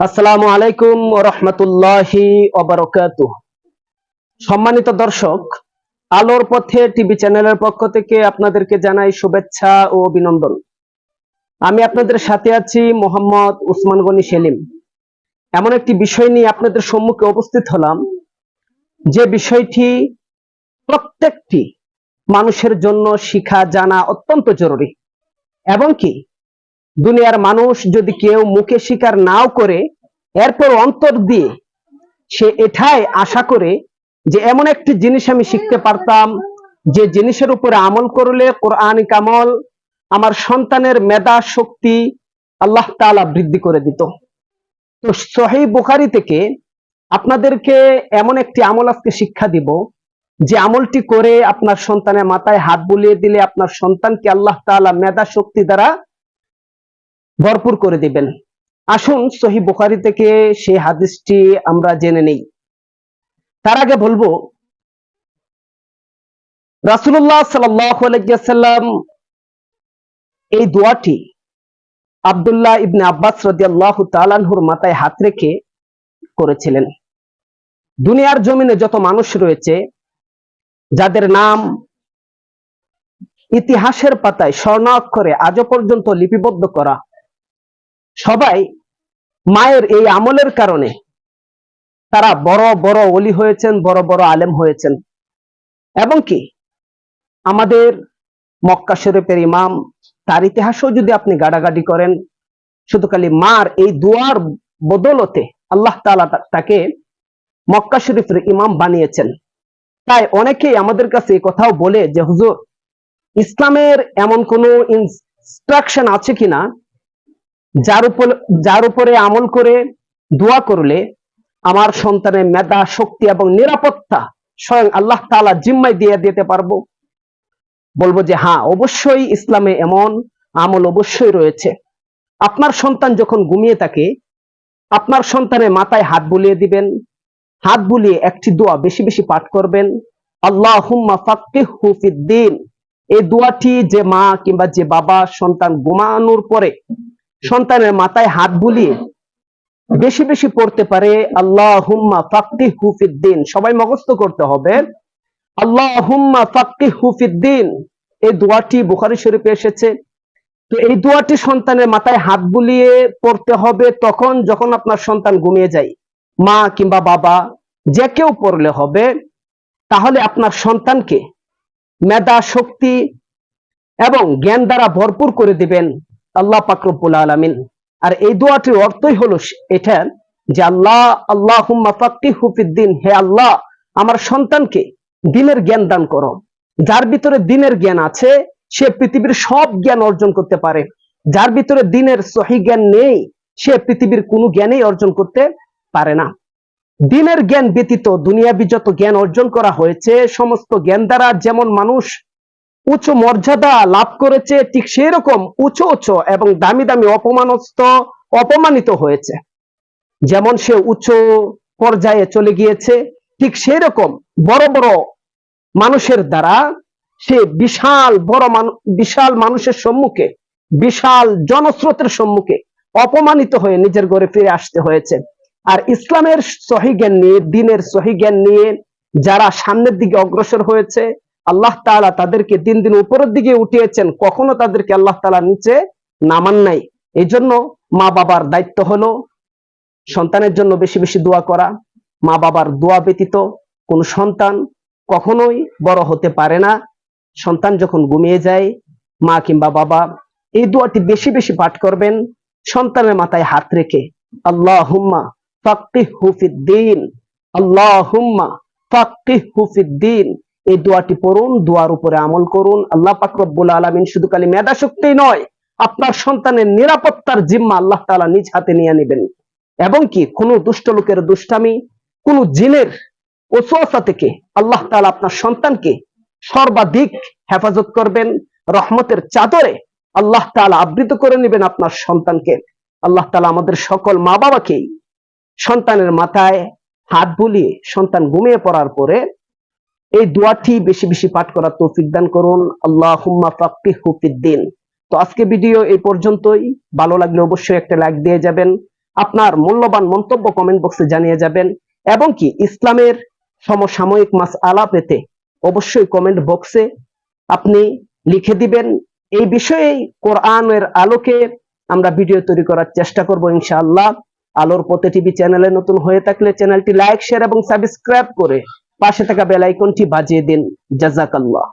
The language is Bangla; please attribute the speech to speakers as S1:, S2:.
S1: আসসালামু আলাইকুম রহমতুল্লাহি সম্মানিত দর্শক, আলোর পথে টিভি চ্যানেলের পক্ষ থেকে আপনাদেরকে জানাই শুভেচ্ছা ও অভিনন্দন। আমি আপনাদের সাথে আছি মোহাম্মদ উসমান গনি সেলিম। এমন একটি বিষয় নিয়ে আপনাদের সম্মুখে উপস্থিত হলাম, যে বিষয়টি প্রত্যেকটি মানুষের জন্য শিখা জানা অত্যন্ত জরুরি। এবং কি? দুনিয়ার মানুষ যদি কেউ মুখে স্বীকার নাও করে, এরপর অন্তর দিয়ে সে এটাই আশা করে যে এমন একটি জিনিস আমি শিখতে পারতাম, যে জিনিসের উপরে আমল করলে কোরআনিক আমল আমার সন্তানের মেধা শক্তি আল্লাহ তাআলা বৃদ্ধি করে দিত। তো সহি বুখারি থেকে আপনাদেরকে এমন একটি আমল আজকে শিক্ষা দিব, যে আমলটি করে আপনার সন্তানের মাথায় হাত বুলিয়ে দিলে আপনার সন্তানকে আল্লাহ তাআলা মেধা শক্তি দ্বারা ভরপুর করে দিবেন। আসুন, সহি বুখারি থেকে সেই হাদিসটি আমরা জেনে নেই। তার আগে বলব রাসুল্লাহ সাল্লাম এই দোয়াটি আবদুল্লাহ ইবনে আব্বাস রদিয়াল্লাহ তালানহুর মাথায় হাত রেখে করেছিলেন। দুনিয়ার জমিনে যত মানুষ রয়েছে, যাদের নাম ইতিহাসের পাতায় স্বর্ণাক্ষরে আজও পর্যন্ত লিপিবদ্ধ করা সবাই মায়ের এই আমলের কারণে তারা বড় বড় অলি হয়েছেন, বড় বড় আলেম হয়েছেন। এবং কি? আমাদের মক্কা শরীফের ইমাম, তার ইতিহাসও যদি আপনি গাড়াগাড়ি করেন, শুধু খালি মার এই দুয়ার বদলতে আল্লাহ তালা তাকে মক্কা শরীফের ইমাম বানিয়েছেন। তাই অনেকেই আমাদের কাছে এই কথাও বলে যে, হুজুর, ইসলামের এমন কোন ইনস্ট্রাকশন আছে কিনা? যার উপরে যার উপরে আমল করে দোয়া করলে আমার সন্তানের মেধা, শক্তি এবং নিরাপত্তা স্বয়ং আল্লাহ তাআলা জিম্মায় দিয়ে দিতে পারব। বলব যে হ্যাঁ অবশ্যই ইসলামে এমন আমল অবশ্যই রয়েছে। আপনার সন্তান যখন ঘুমিয়ে থাকে, আপনার সন্তানের মাথায় হাত বুলিয়ে দিবেন। হাত বুলিয়ে একটি দোয়া বেশি বেশি পাঠ করবেন। আল্লাহ হুম্মা ফাক্কিহু ফিদ্দিন এই দোয়াটি যে মা কিংবা যে বাবা সন্তান ঘুমানোর পরে সন্তানের মাথায় হাত বুলিয়ে বেশি বেশি পড়তে পারে আল্লাহ হুম্মা ফাক্তি হুফিদ্দিন সবাই মগস্ত করতে হবে আল্লাহ হুম্মা ফাক্তি হুফিদ্দিন এই দোয়াটি বুখারি শরীফে এসেছে। তো এই দোয়াটি সন্তানের মাথায় হাত বুলিয়ে পড়তে হবে তখন যখন আপনার সন্তান ঘুমিয়ে যায়, মা কিংবা বাবা, যে কেউ পড়লে হবে, তাহলে আপনার সন্তানকে মেধা, শক্তি এবং জ্ঞান দ্বারা ভরপুর করে দিবেন। আল্লাহ পাকরবুল আলমিন। আর এই দোয়াটির অর্থই হলো এটা যে আল্লাহ আল্লাহ হুফিদ্দিন হে আল্লাহ, আমার সন্তানকে দিনের জ্ঞান দান করো। যার ভিতরে দিনের জ্ঞান আছে, সে পৃথিবীর সব জ্ঞান অর্জন করতে পারে। যার ভিতরে দিনের সহি জ্ঞান নেই, সে পৃথিবীর কোনো জ্ঞানই অর্জন করতে পারে না। দিনের জ্ঞান ব্যতীত দুনিয়াবি যত জ্ঞান অর্জন করা হয়েছে, সমস্ত জ্ঞান দ্বারা যেমন মানুষ উঁচু মর্যাদা লাভ করেছে ঠিক সেই রকম উঁচু উঁচু এবং দামি দামি অপমানস্ত অপমানিত হয়েছে। যেমন সে উচ্চ পর্যায়ে চলে গিয়েছে, ঠিক সেই রকম বড় বড় মানুষের দ্বারা সে বিশাল বড় বিশাল মানুষের সম্মুখে, বিশাল জনস্রোতের সম্মুখে অপমানিত হয়ে নিজের ঘরে ফিরে আসতে হয়েছে। আর ইসলামের সহি জ্ঞান নিয়ে, দিনের সহি জ্ঞান নিয়ে যারা সামনের দিকে অগ্রসর হয়েছে আল্লাহ তালা তাদেরকে দিন দিন উপরের দিকে উঠিয়েছেন। কখনো তাদেরকে আল্লাহ তালা নিচে নামান নাই। এই জন্য মা বাবার দায়িত্ব হলো সন্তানের জন্য বেশি বেশি দোয়া করা। মা বাবার দোয়া ব্যতীত কোন সন্তান কখনোই বড় হতে পারে না। সন্তান যখন ঘুমিয়ে যায়, মা কিংবা বাবা এই দোয়াটি বেশি বেশি পাঠ করবেন। সন্তানের মাথায় হাত রেখে আল্লাহ হুম্মা ফাক্তি হুফিদ্দিন আল্লাহ হুম্মা ফাক্তি হুফিদ্দিন এই দোয়াটি পড়ুন, দোয়ার উপরে আমল করুন। আল্লাহ পাকরবুল আলমিন শুধু খালি মেধা শক্তি নয়, আপনার সন্তানের নিরাপত্তার জিম্মা আল্লাহ তালা নিজ হাতে নিয়ে নেবেন। এবং কি, কোনো দুষ্ট লোকের দুষ্টামি, কোন জিনের ওসোয়াসা থেকে আল্লাহ তালা আপনার সন্তানকে সর্বাধিক হেফাজত করবেন, রহমতের চাদরে আল্লাহ তালা আবৃত করে নেবেন আপনার সন্তানকে। আল্লাহ তালা আমাদের সকল মা বাবাকেই সন্তানের মাথায় হাত বুলিয়ে সন্তান ঘুমিয়ে পড়ার পরে এই দোয়াটি বেশি বেশি পাঠ করার তৌফিক দান করুন। আল্লাহ হুম্মা ফাক্কি হুফিদ্দিন তো আজকে ভিডিও এই পর্যন্তই। ভালো লাগলে অবশ্যই একটা লাইক দিয়ে যাবেন। আপনার মূল্যবান মন্তব্য কমেন্ট বক্সে জানিয়ে যাবেন। এবং কি ইসলামের সমসাময়িক মাস আলা পেতে অবশ্যই কমেন্ট বক্সে আপনি লিখে দিবেন। এই বিষয়ে কোরআনের আলোকে আমরা ভিডিও তৈরি করার চেষ্টা করব ইনশাআল্লাহ। আলোর পথে টিভি চ্যানেলে নতুন হয়ে থাকলে চ্যানেলটি লাইক শেয়ার এবং সাবস্ক্রাইব করে পাশে থাকা বেল আইকনটি বাজিয়ে দিন। জাজাকাল্লাহ।